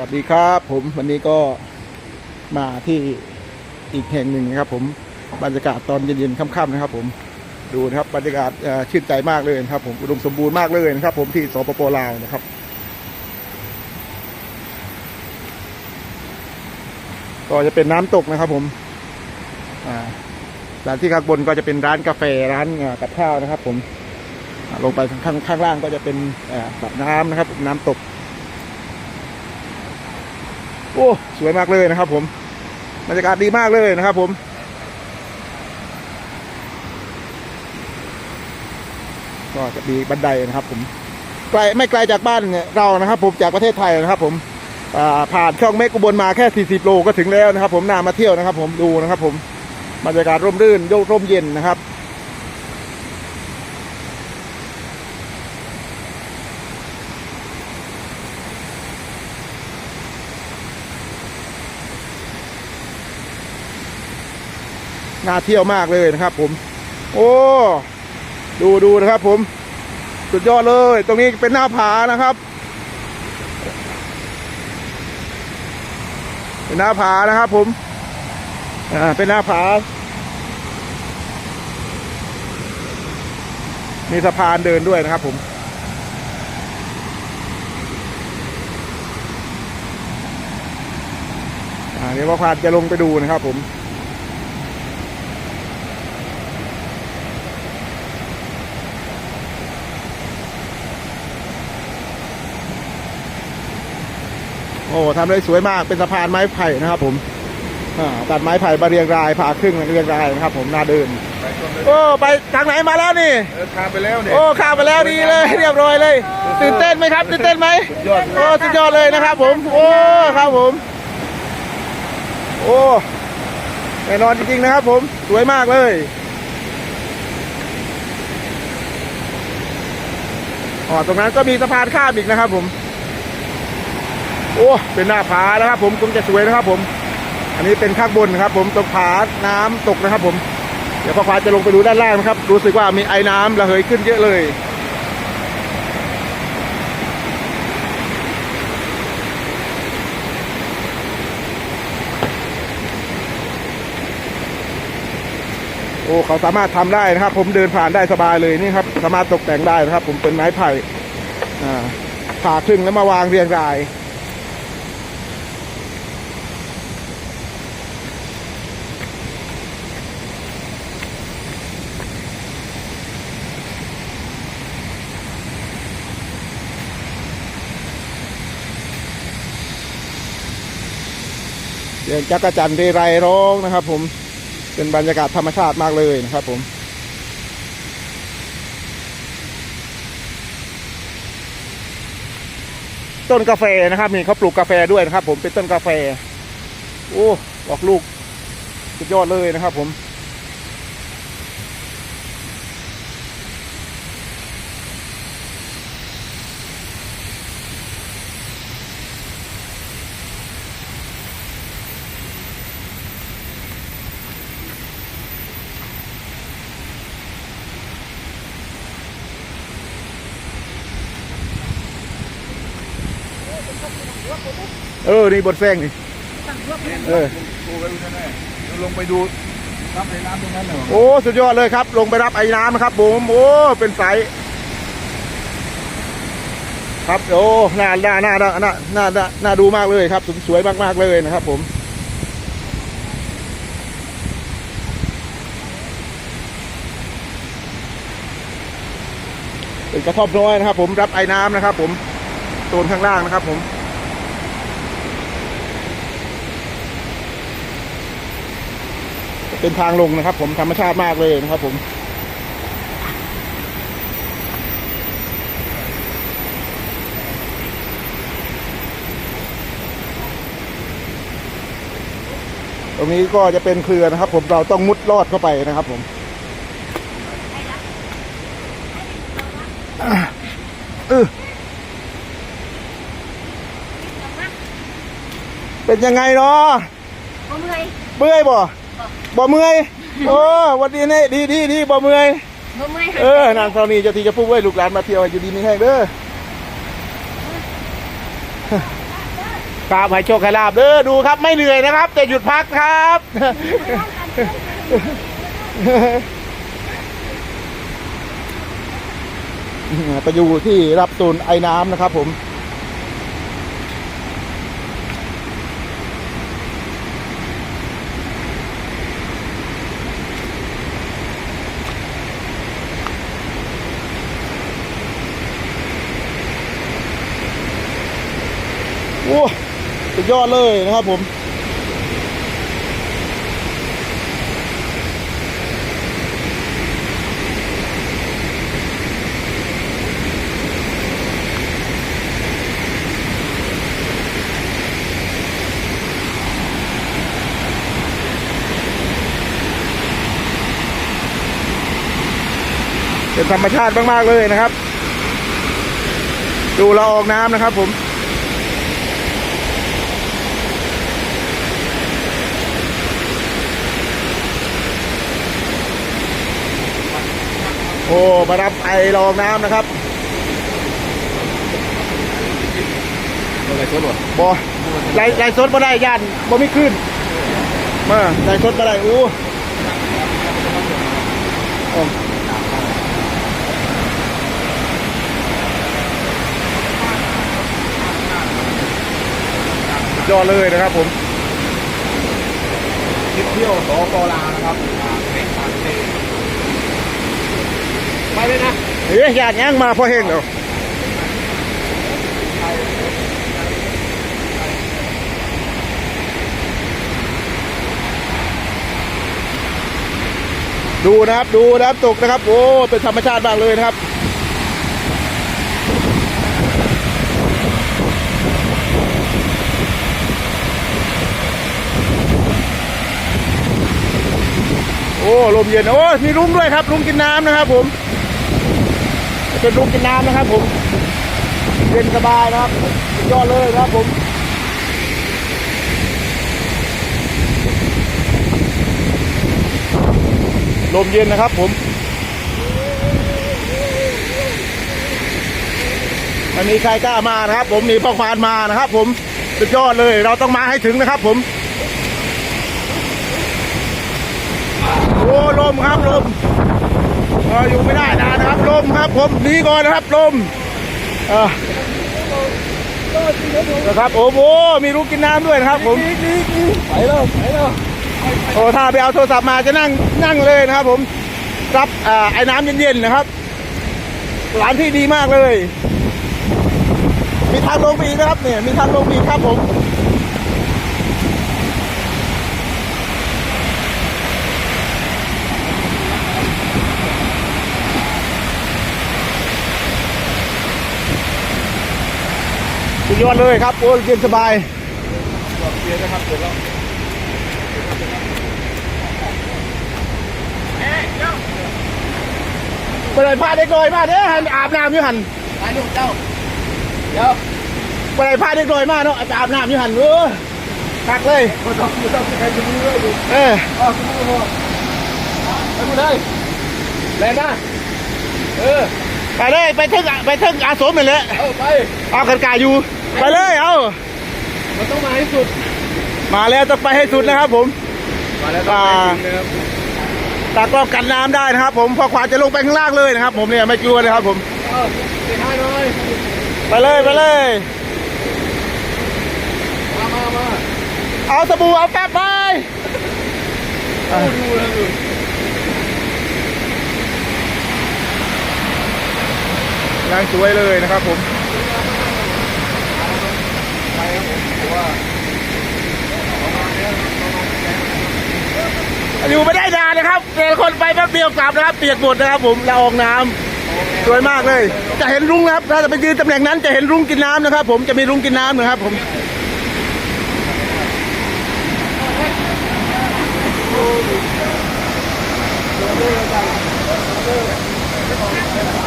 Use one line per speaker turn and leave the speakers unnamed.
วัสดีครับผมวันนี้ก็มาที่อีกแห่งหนึ่งนะครับ ผมบรรยากาศตอนเย็นๆค่ำๆนะครับ ผมดูนะครับบรรยากาศชื่นใจมากเลยนะครับ ผมอุดมสมบูรณ์มากเลยนะครับ ผมที่สปปลาวนะครับก็จะเป็นน้ำตกนะครับ ผมร้านที่ข้างบนก็จะเป็นร้านกาแฟร้านอ่ากับข้าวนะครับ ผมลงไปข้างข้างล่างก็จะเป็นอ่าสระน้ำนะครับ น้ำตก โอ้สวยมากเลยนะครับ ผมบรรยากาศดีมากเลยนะครับ ผมก็จะมีบันไดนะครับ ผมไกลไม่ไกลจากบ้านเรานะครับ ผมจากประเทศไทยนะครับ ผมผ่านช่องเมกอุบลมาแค่ 40 โลก็ถึงแล้วนะครับ ผมน่ามาเที่ยวนะครับ ผมดูนะครับ ผมบรรยากาศร่มรื่นโยกร่มเย็นนะครับ น่าเที่ยวมากเลยนะครับ ผม โอ้ดูดูนะครับ ผม สุดยอดเลย ตรงนี้เป็นหน้าผานะครับเป็นหน้าผานะครับ ผมอ่าเป็นหน้าผามีสะพานเดินด้วยนะครับ ผมอ่าเดี๋ยวพ่อควานจะลงไปดูนะครับผม อ้ทำได้สวยมากเป็นสะพานไม้ไผ่นะครับ ผมอ่าตัดไม้ไผ่มาเรียงรายผ่าครึ่งเรียงรายนะครับ ผมน่าเดิน
ไปชมเลย
โอ้ไปทางไหนมาแล้วนี่
เออข้ามไปแล้วเนี่ย
โอ้ข้ามไปแล้วดีเลย เรียบร้อยเลยตื่นเต้นไหมครับตื่นเต้นไหม
สุดยอด
โอ้สุดยอดเลยนะครับ ผม โอ้ครับผม โอ้แน่นอนจริงๆนะครับ ผมสวยมากเลยอ๋อตรงนั้นก็มีสะพานข้ามอีกนะครับ ผม โอ้เป็นหน้าผานะครับ ผมคงจะสวยนะครับ ผม อันนี้เป็นข้างบนนะครับ ผมตรงผาน้ำตกนะครับ ผม เดี๋ยวพ่อควายจะลงไปดูด้านล่างนะครับ รู้สึกว่ามีไอ้น้ำระเหยขึ้นเยอะเลยโอ้เขาสามารถทำได้นะครับ ผมเดินผ่านได้สบายเลยนี่ครับ สามารถตกแต่งได้นะครับ ผมเป็นไม้ไผ่ผ่าครึ่งแล้วมาวางเรียงราย เสียงจักรจันทร์เรไรร้องนะครับ ผมเป็นบรรยากาศธรรมชาติมากเลยนะครับผมต้นกาแฟนะครับนี่เขาปลูกกาแฟด้วยนะครับ ผมเป็นต้นกาแฟโอ้ออกลูกสุดยอดเลยนะครับ ผม เออ นี่บนแซงนี่เออ
ดูไปดูแน่ๆเดี๋ยวลงไปดูน้ำในน้ำตรงนั้นเหรอ
โอ้ สุดยอดเลยครับ ลงไปรับไอ้น้ำนะครับผมโอ้ เป็นไซส์ครับโอ้น่าน่าน่าน่าน่าน่าน่าน่าดูมากเลยครับสวยมากๆเลยนะครับ ผมเป็นกระท่อมน้อยนะครับ ผมรับไอ้น้ำนะครับ ผมโซนข้างล่างนะครับ ผม เป็นทางลงนะครับ ผมธรรมชาติมากเลยนะครับ ผมตรงนี้ก็จะเป็นเครือนะครับ ผมเราต้องมุดลอดเข้าไปนะครับ ผมเออเป็นยังไงเนาะ
บ่เมื่อย
เมื่อยบ่ บ่เมื่อยโอ้วันนี้นี่ดีดีดีบ่เมื่อย
บ่เมื่อย
เออนางเท่านี้เจะทีจะพูดไว้ลูกหลานมาเที่ยวให้อยู่ดีมีแห้งเด้อครับให้โชคให้ลาบเด้อดูครับไม่เหนื่อยนะครับ แต่หยุดพักครับไปอยู่ที่รับตูนไอ้น้ำนะครับผม โอ้สุดยอดเลยนะครับผมเป็นธรรมชาติมาก ๆ เลยนะครับ ดูเราออกน้ำนะครับผม โอ้มารับไอรองน้ำนะครับ
อะไรตัวหลด
บอไล่ไล่สดมาได้ย่านบ่มีขึ้น มาไล่สดมาได้อู้โอ้ยอดเลยนะครับผม
ทิศเที่ยวสกลานะครับอ่าเป็นทางเท ไปเลยนะ
เฮ้ยญาติยังมาพอเฮงเดี๋ยดูนะครับดูน้ำตกนะครับ โอ้เป็นธรรมชาติมากเลยนะครับโอ้ลมเย็น โอ้มีลุงด้วยครับลุงกินน้ำนะครับผม เป็นลุงกินน้ำนะครับผมเย็นสบายนะครับสุดยอดเลยนะครับผมลมเย็นนะครับผมอันนี้ใครกล้ามานะครับ ผมมีพ่อควานมานะครับ ผมสุดยอดเลย เราต้องมาให้ถึงนะครับ ผม โอ้ล มครับลมเอออยู่ไม่ได้นานนะครับลมครับ ผมหนีก่อนนะครับลมเออนะครับโอ้โหมีลูกกินน้ำด้วยนะครับ ผม
ไปแล้วไปแล้ว
โอ้ถ้าไปเอาโทรศัพท์มาจะนั่งนั่งเลยนะครับ ผมรับอ่าไอ้น้ำเย็นๆนะครับร้านที่ดีมากเลย มีทางลงไปอีกนะครับเนี่ยมีทางลงไปอีกครับผม สุดยอดเลยครับ โอ้เย็นสบาย
เดี๋ยวนะครับเดี๋ยวเรา
ไปเลยพาเด็กน้อยมาเด้อหันอาบน้ำอยู่หัน
ไปลูกเจ้าเดี๋ยว
ไปเลยพาเด็กน้อยมาเนาะไปอาบน้ำอยู่หันเออคักเลย
ไม่ต้องไม่ต้องใครจะมือเลยดู
เออ
อ๋อคุณมือพอไปดูเลยแรงนะเออ
ไปเลยไปถึงไปถึงอาสมเลยแหละ
เอาไป
เอากันกาอยู่ ไปเลยเอา
มันต้องมาให้สุด
มาแล้วต้องไปให้สุดนะครับผม
มาแล้วต้องไปถึงนะครับ
ตากล้องกันน้ำได้นะครับ ผมพอควานจะลงไปข้างล่างเลยนะครับ ผมเนี่ยไม่กลัวเลยครับผม
เอาไปให้หน่อย
ไปเลยไปเลย
มามามา
เอาสบู่เอาแป๊บไป
ดูดูนะดู
งานสวยเลยนะครับผม อยู่ไม่ได้นานนะครับแต่คนไปแป๊บเดียวกลับนะครับเปียกหมดนะครับ ผมละออกน้ำสวยมากเลย จะเห็นรุ้งนะครับ ถ้าจะไปยืนตำแหน่งนั้นจะเห็นรุ้งกินน้ำนะครับ ผมจะมีรุ้งกินน้ำนะครับ ผมเ